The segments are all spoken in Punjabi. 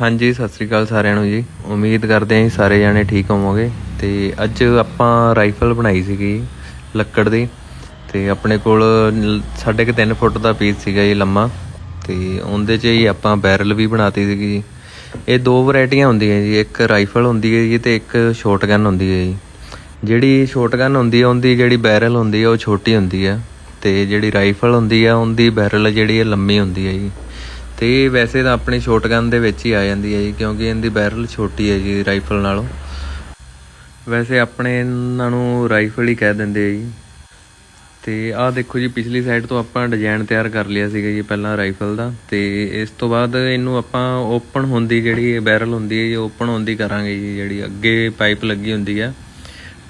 ਹਾਂਜੀ, ਸਤਿ ਸ੍ਰੀ ਅਕਾਲ ਸਾਰਿਆਂ ਨੂੰ ਜੀ। ਉਮੀਦ ਕਰਦੇ ਹਾਂ ਜੀ ਸਾਰੇ ਜਾਣੇ ਠੀਕ ਹੋਵੋਗੇ। ਤੇ ਅੱਜ ਆਪਾਂ ਰਾਈਫਲ ਬਣਾਈ ਸੀਗੀ ਲੱਕੜ ਦੀ। ਤੇ ਆਪਣੇ ਕੋਲ ਲ- ਸਾਢੇ ਕੁ ਤਿੰਨ ਫੁੱਟ ਦਾ ਪੀਸ ਸੀਗਾ ਜੀ ਲੰਮਾ। ਤੇ ਉਹਦੇ 'ਚ ਹੀ ਆਪਾਂ ਬੈਰਲ ਵੀ ਬਣਾਤੀ ਸੀਗੀ ਜੀ। ਇਹ ਦੋ ਵੈਰਾਈਟੀਆਂ ਹੁੰਦੀਆਂ ਜੀ। ਇੱਕ ਰਾਈਫਲ ਹੁੰਦੀ ਹੈ ਜੀ ਤੇ ਇੱਕ ਸ਼ਾਟਗਨ ਹੁੰਦੀ ਹੈ ਜੀ। ਜਿਹੜੀ ਸ਼ਾਟਗਨ ਹੁੰਦੀ ਹੈ, ਉਹਦੀ ਜਿਹੜੀ ਬੈਰਲ ਹੁੰਦੀ ਹੈ, ਉਹ ਛੋਟੀ ਹੁੰਦੀ ਹੈ। ਤੇ ਜਿਹੜੀ ਰਾਈਫਲ ਹੁੰਦੀ ਹੈ, ਉਹਦੀ ਬੈਰਲ ਜਿਹੜੀ ਹੈ, ਲੰਮੀ ਹੁੰਦੀ ਹੈ ਜੀ। ਤੇ ਵੈਸੇ ਤਾਂ ਆਪਣੀ ਸ਼ਾਟਗਨ ਦੇ ਵਿੱਚ ਹੀ ਆ ਜਾਂਦੀ ਹੈ ਜੀ, ਕਿਉਂਕਿ ਇਹਦੀ ਬੈਰਲ ਛੋਟੀ ਹੈ ਜੀ ਰਾਈਫਲ ਨਾਲੋਂ। ਵੈਸੇ ਆਪਣੇ ਇਹਨਾਂ ਨੂੰ ਰਾਈਫਲ ਹੀ ਕਹਿ ਦਿੰਦੇ ਆ ਜੀ। ਤੇ ਆਹ ਦੇਖੋ ਜੀ, ਪਿਛਲੀ ਸਾਈਡ ਤੋਂ ਆਪਾਂ ਡਿਜ਼ਾਈਨ ਤਿਆਰ ਕਰ ਲਿਆ ਸੀਗਾ ਜੀ ਪਹਿਲਾਂ ਰਾਈਫਲ ਦਾ। ਤੇ ਇਸ ਤੋਂ ਬਾਅਦ ਇਹਨੂੰ ਆਪਾਂ ਓਪਨ ਹੁੰਦੀ ਜਿਹੜੀ ਬੈਰਲ ਹੁੰਦੀ ਹੈ ਜੀ ਓਪਨ ਹੁੰਦੀ ਕਰਾਂਗੇ ਜੀ, ਜਿਹੜੀ ਅੱਗੇ ਪਾਈਪ ਲੱਗੀ ਹੁੰਦੀ ਆ।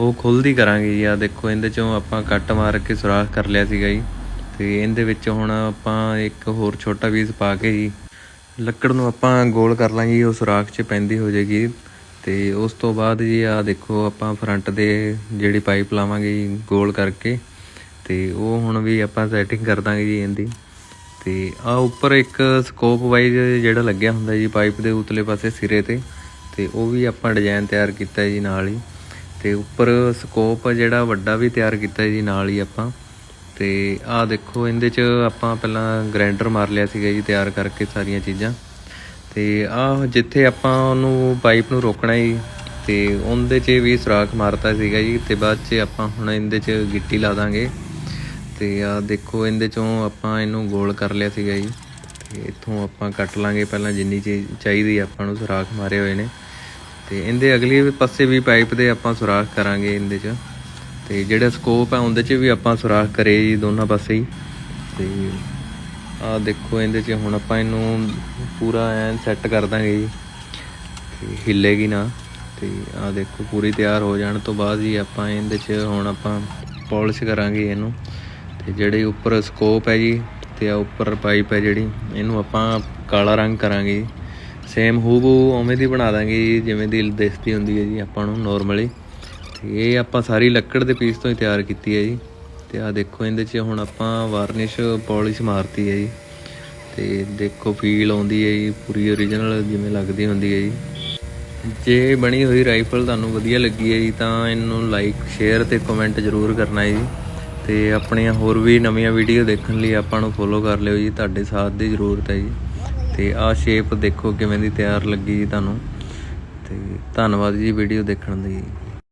ਉਹ ਖੁੱਲਦੀ ਕਰਾਂਗੇ ਜੀ। ਆ ਦੇਖੋ, ਇਹਦੇ ਚੋਂ ਆਪਾਂ ਕੱਟ ਮਾਰ ਕੇ ਸੁਰਾਖ ਕਰ ਲਿਆ ਸੀਗਾ ਜੀ। ਤੇ ਇਹਦੇ ਵਿੱਚ ਹੁਣ ਆਪਾਂ ਇੱਕ ਹੋਰ ਛੋਟਾ ਪੀਸ ਪਾ ਕੇ ਜੀ, ਲੱਕੜ ਨੂੰ ਆਪਾਂ ਗੋਲ ਕਰ ਲਾਂਗੇ ਜੀ, ਉਹ ਸੁਰਾਖ 'ਚ ਪੈਂਦੀ ਹੋ ਜਾਏਗੀ ਤੇ ਉਸ ਤੋਂ ਬਾਅਦ ਜੀ ਆ ਦੇਖੋ ਆਪਾਂ ਫਰੰਟ ਦੇ ਜਿਹੜੀ ਪਾਈਪ ਲਾਵਾਂਗੇ ਜੀ, ਗੋਲ ਕਰਕੇ ਤੇ ਉਹ ਹੁਣ ਵੀ ਆਪਾਂ ਸੈਟਿੰਗ ਕਰ ਦਾਂਗੇ ਜੀ ਇਹਦੀ ਤੇ ਆ ਉੱਪਰ ਇੱਕ ਸਕੋਪ ਵਾਈਜ਼ ਜਿਹੜਾ ਲੱਗਿਆ ਹੁੰਦਾ ਜੀ ਪਾਈਪ ਦੇ ਉਤਲੇ ਪਾਸੇ ਸਿਰੇ ਤੇ ਤੇ ਉਹ ਵੀ ਆਪਾਂ ਡਿਜ਼ਾਈਨ ਤਿਆਰ ਕੀਤਾ ਜੀ ਨਾਲ ਹੀ ਤੇ ਉੱਪਰ ਸਕੋਪ ਜਿਹੜਾ ਵੱਡਾ ਵੀ ਤਿਆਰ ਕੀਤਾ ਜੀ ਨਾਲ ਹੀ ਆਪਾਂ ਤੇ ਆਹ ਦੇਖੋ, ਇਹਦੇ ਚ ਆਪਾਂ ਪਹਿਲਾਂ ਗ੍ਰਾਈਂਡਰ ਮਾਰ ਲਿਆ ਸੀਗਾ ਜੀ, ਤਿਆਰ ਕਰਕੇ ਸਾਰੀਆਂ ਚੀਜ਼ਾਂ। ਤੇ ਆਹ ਜਿੱਥੇ ਆਪਾਂ ਉਹਨੂੰ ਪਾਈਪ ਨੂੰ ਰੋਕਣਾ ਜੀ, ਤੇ ਉਹਦੇ 'ਚ ਵੀ ਸੁਰਾਖ ਮਾਰਤਾ ਸੀਗਾ ਜੀ, ਤੇ ਬਾਅਦ 'ਚ ਆਪਾਂ ਹੁਣ ਇਹਦੇ 'ਚ ਗਿੱਟੀ ਲਾ ਦਾਂਗੇ। ਤੇ ਆ ਦੇਖੋ, ਇਹਦੇ 'ਚੋਂ ਆਪਾਂ ਇਹਨੂੰ ਗੋਲ ਕਰ ਲਿਆ ਸੀਗਾ ਜੀ। ਤੇ ਇੱਥੋਂ ਆਪਾਂ ਕੱਟ ਲਾਂਗੇ ਪਹਿਲਾਂ ਜਿੰਨੀ ਚੀਜ਼ ਚਾਹੀਦੀ ਆਪਾਂ ਨੂੰ ਸੁਰਾਖ ਮਾਰੇ ਹੋਏ ਨੇ। ਤੇ ਇਹਦੇ ਅਗਲੇ ਪਾਸੇ ਵੀ ਪਾਈਪ ਦੇ ਆਪਾਂ ਸੁਰਾਖ ਕਰਾਂਗੇ ਇਹਦੇ 'ਚ। ਤੇ ਜਿਹੜਾ ਸਕੋਪ ਹੈ ਉਹਦੇ 'ਚ ਵੀ ਆਪਾਂ ਸੁਰਾਖ ਕਰੇ ਜੀ ਦੋਨਾਂ ਪਾਸੇ ਹੀ। ਤੇ ਆ ਦੇਖੋ ਇਹਦੇ 'ਚ ਹੁਣ ਆਪਾਂ ਇਹਨੂੰ ਪੂਰਾ ਐਨ ਸੈੱਟ ਕਰ ਦਾਂਗੇ ਜੀ। ਤੇ ਹਿੱਲੇਗੀ ਨਾ। ਤੇ ਆ ਦੇਖੋ ਪੂਰੀ ਤਿਆਰ ਹੋ ਜਾਣ ਤੋਂ ਬਾਅਦ ਜੀ ਆਪਾਂ ਇਹਦੇ 'ਚ ਹੁਣ ਆਪਾਂ ਪਾਲਿਸ਼ ਕਰਾਂਗੇ ਇਹਨੂੰ। ਤੇ ਜਿਹੜੇ ਉੱਪਰ ਸਕੋਪ ਹੈ ਜੀ ਤੇ ਆ ਉੱਪਰ ਪਾਈਪ ਹੈ ਜਿਹੜੀ ਇਹਨੂੰ ਆਪਾਂ ਕਾਲਾ ਰੰਗ ਕਰਾਂਗੇ ਸੇਮ ਹੂਬੂ ਉਵੇਂ ਦੀ ਬਣਾ ਦਾਂਗੇ ਜੀ, ਜਿਵੇਂ ਦੀ ਦਿਸਦੀ ਹੁੰਦੀ ਹੈ ਜੀ ਆਪਾਂ ਨੂੰ ਨਾਰਮਲੀ ਤੇ ਇਹ ਆਪਾਂ ਸਾਰੀ ਲੱਕੜ ਦੇ ਪੀਸ ਤੋਂ ਹੀ ਤਿਆਰ ਕੀਤੀ ਹੈ ਜੀ। ਤੇ ਆ ਦੇਖੋ ਇਹਦੇ 'ਚ ਹੁਣ ਆਪਾਂ ਵਾਰਨਿਸ਼ ਪਾਲਿਸ਼ ਮਾਰਤੀ ਹੈ ਜੀ। ਤੇ ਦੇਖੋ ਫੀਲ ਆਉਂਦੀ ਹੈ ਜੀ, ਪੂਰੀ ਓਰੀਜਨਲ ਜਿਵੇਂ ਲੱਗਦੀ ਹੁੰਦੀ ਹੈ ਜੀ। ਜੇ ਬਣੀ ਹੋਈ ਰਾਈਫਲ ਤੁਹਾਨੂੰ ਵਧੀਆ ਲੱਗੀ ਹੈ ਜੀ, ਤਾਂ ਇਹਨੂੰ ਲਾਈਕ ਸ਼ੇਅਰ ਤੇ ਕਮੈਂਟ ਜ਼ਰੂਰ ਕਰਨਾ ਹੈ ਜੀ। ਤੇ ਆਪਣੀਆਂ ਹੋਰ ਵੀ ਨਵੀਆਂ ਵੀਡੀਓ ਦੇਖਣ ਲਈ ਆਪਾਂ ਨੂੰ ਫੋਲੋ ਕਰ ਲਿਓ ਜੀ, ਤੁਹਾਡੇ ਸਾਥ ਦੀ ਜ਼ਰੂਰਤ ਹੈ ਜੀ। ਤੇ ਆਹ ਸ਼ੇਪ ਦੇਖੋ ਕਿਵੇਂ ਦੀ ਤਿਆਰ ਲੱਗੀ ਜੀ ਤੁਹਾਨੂੰ। ਤੇ ਧੰਨਵਾਦ ਜੀ ਵੀਡੀਓ ਦੇਖਣ ਲਈ।